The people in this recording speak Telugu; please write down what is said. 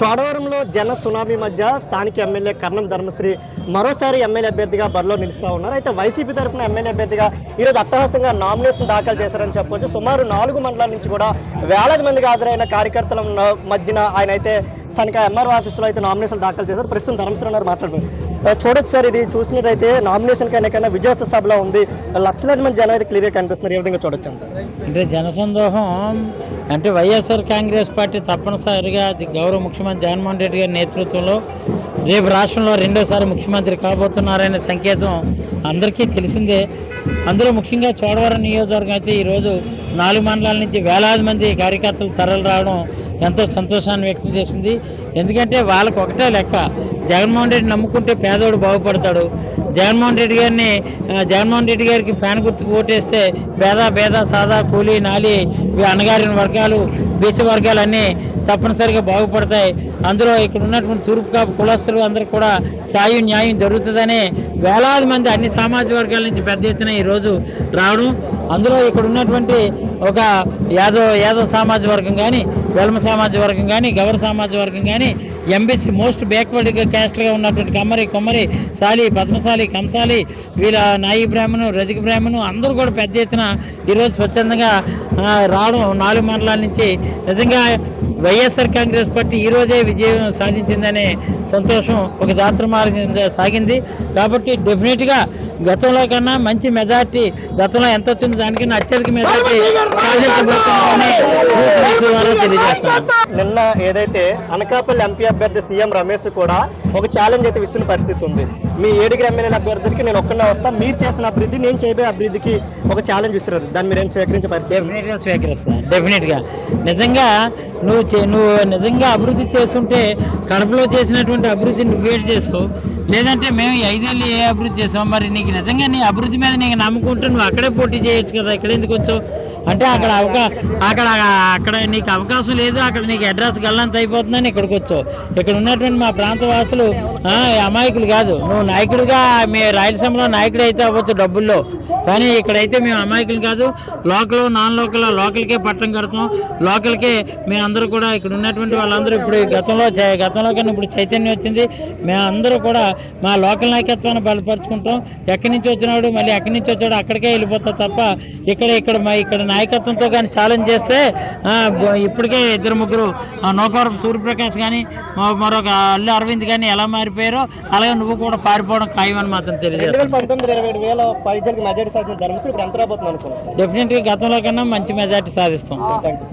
చోడవరంలో జన సునామీ మధ్య స్థానిక ఎమ్మెల్యే కర్ణం ధర్మశ్రీ మరోసారి ఎమ్మెల్యే అభ్యర్థిగా బరిలో నిలుస్తూ ఉన్నారు. అయితే వైసీపీ తరఫున ఎమ్మెల్యే అభ్యర్థిగా ఈరోజు అట్టహాసంగా నామినేషన్ దాఖలు చేశారని చెప్పొచ్చు. సుమారు నాలుగు మండలాల నుంచి కూడా వేలాది మందికి హాజరైన కార్యకర్తల మధ్యన ఆయన అయితే స్థానిక ఎంఆర్ఓ ఆఫీసులో అయితే నామినేషన్ దాఖలు చేశారు. ప్రస్తుతం ధర్మశ్రీ ఉన్నారు మాట్లాడుతున్నారు చూడొచ్చు సార్ ఇది చూసినట్టయితే నామినేషన్ కన్నా విజయోత్సవ సభలో ఉంది. లక్షలాది మంది జనం అయితే క్లియర్గా కనిపిస్తున్నారు. ఏ విధంగా చూడొచ్చు అంటారు? అంటే జనసందోహం అంటే వైఎస్ఆర్ కాంగ్రెస్ పార్టీ తప్పనిసరిగా గౌరవ ముఖ్యమంత్రి జగన్మోహన్ రెడ్డి గారి నేతృత్వంలో రేపు రాష్ట్రంలో రెండోసారి ముఖ్యమంత్రి కాబోతున్నారనే సంకేతం అందరికీ తెలిసిందే. అందులో ముఖ్యంగా చోడవరం నియోజకవర్గం అయితే ఈరోజు నాలుగు మండలాల నుంచి వేలాది మంది కార్యకర్తలు తరలి రావడం ఎంతో సంతోషాన్ని వ్యక్తం చేసింది. ఎందుకంటే వాళ్ళకు ఒకటే లెక్క జగన్మోహన్ రెడ్డి నమ్ముకుంటే పేదోడు బాగుపడతాడు. జగన్మోహన్ రెడ్డి గారిని జగన్మోహన్ రెడ్డి గారికి ఫ్యాన్ గుర్తుకు ఓటేస్తే పేద పేద సాదా కూలీ నాలి అణగారిన వర్గాలు బీసీ వర్గాలన్నీ తప్పనిసరిగా బాగుపడతాయి. అందులో ఇక్కడ ఉన్నటువంటి తూర్పు కాపు కులస్తులు అందరూ కూడా సాయం న్యాయం జరుగుతుందని వేలాది మంది అన్ని సామాజిక వర్గాల నుంచి పెద్ద ఎత్తున ఈరోజు రావడం. అందులో ఇక్కడ ఉన్నటువంటి ఒక యాదవ యాదవ సామాజిక వర్గం కానీ వెల్మ సామాజిక వర్గం కానీ గవర్ సామాజిక వర్గం కానీ ఎంబీసీ మోస్ట్ బ్యాక్వర్డ్ క్యాస్ట్గా ఉన్నటువంటి కమ్మరి కొమ్మరి సాలి పద్మశాలి కంసాలి వీళ్ళ నాయి బ్రాహ్మణు రజక బ్రాహ్మణు అందరూ కూడా పెద్ద ఎత్తున ఈరోజు స్వచ్ఛందంగా రావడం నాలుగు మండలాల నుంచి. నిజంగా వైఎస్ఆర్ కాంగ్రెస్ పార్టీ ఈ రోజే విజయం సాధించిందనే సంతోషం ఒక జాతర మార్గం సాగింది. కాబట్టి డెఫినెట్గా గతంలో కన్నా మంచి మెజార్టీ గతంలో ఎంత వచ్చిందో దానికన్నా అత్యధిక మెజార్టీ నిన్న ఏదైతే అనకాపల్లి ఎంపీ అభ్యర్థి సీఎం రమేష్ కూడా ఒక ఛాలెంజ్ అయితే విస్తున్న పరిస్థితి ఉంది. మీ ఏడుగురు ఎమ్మెల్యే అభ్యర్థికి నేను ఒక్కనే వస్తా. మీరు చేసిన అభివృద్ధి నేను చేయబోయే అభివృద్ధికి ఒక ఛాలెంజ్ ఇస్తున్నారు దాన్ని మీరు ఏం స్వీకరించే పరిస్థితి? స్వీకరిస్తాను? డెఫినెట్గా. నిజంగా నువ్వు చే నువ్వు నిజంగా అభివృద్ధి చేస్తుంటే కడపలో చేసినటువంటి అభివృద్ధిని నువ్వేట్ చేసుకో. లేదంటే మేము ఐదేళ్ళు ఏ అభివృద్ధి చేసాం? మరి నీకు నిజంగా నీ అభివృద్ధి మీద నీకు నమ్ముకుంటూ నువ్వు అక్కడే పోటీ చేయొచ్చు కదా? ఇక్కడ ఎందుకు వచ్చావు? అంటే అక్కడ అవకా అక్కడ అక్కడ నీకు అవకాశం లేదు. అక్కడ నీకు అడ్రస్ గల్లంత అయిపోతుందని ఇక్కడికి వచ్చావు. ఇక్కడ ఉన్నటువంటి మా ప్రాంత వాసులు ఆ, అమాయకులు కాదు. నువ్వు నాయకుడిగా మీ రాయలసీమలో నాయకుడు అయితే అవ్వచ్చు డబ్బుల్లో. కానీ ఇక్కడైతే మేము అమాయకులు కాదు. లోకల్ నాన్ లోకల్ లోకల్కే పట్టం కడతాం. లోకల్కే మేమందరూ కూడా ఇక్కడ ఉన్నటువంటి వాళ్ళందరూ ఇప్పుడు గతంలో గతంలో కన్నా ఇప్పుడు చైతన్యం వచ్చింది. మేమందరూ కూడా మా లోకల్ నాయకత్వాన్ని బలపరుచుకుంటాం. ఎక్కడి నుంచి వచ్చినాడు మళ్ళీ ఎక్కడి నుంచి వచ్చాడు అక్కడికే వెళ్ళిపోతా తప్ప ఇక్కడ ఇక్కడ మా ఇక్కడ నాయకత్వంతో కానీ ఛాలెంజ్ చేస్తే ఇప్పటికే ఇద్దరు ముగ్గురు ఆ, నోకవరపు సూర్యప్రకాష్ కానీ మరొక అల్లు అరవింద్ కానీ ఎలా మారిపోయారో అలాగే నువ్వు కూడా పారిపోవడం ఖాయమని మాత్రం తెలియజేస్తాను. అనుకున్నాను. డెఫినెట్గా గతంలో కన్నా మంచి మెజార్టీ సాధిస్తాం.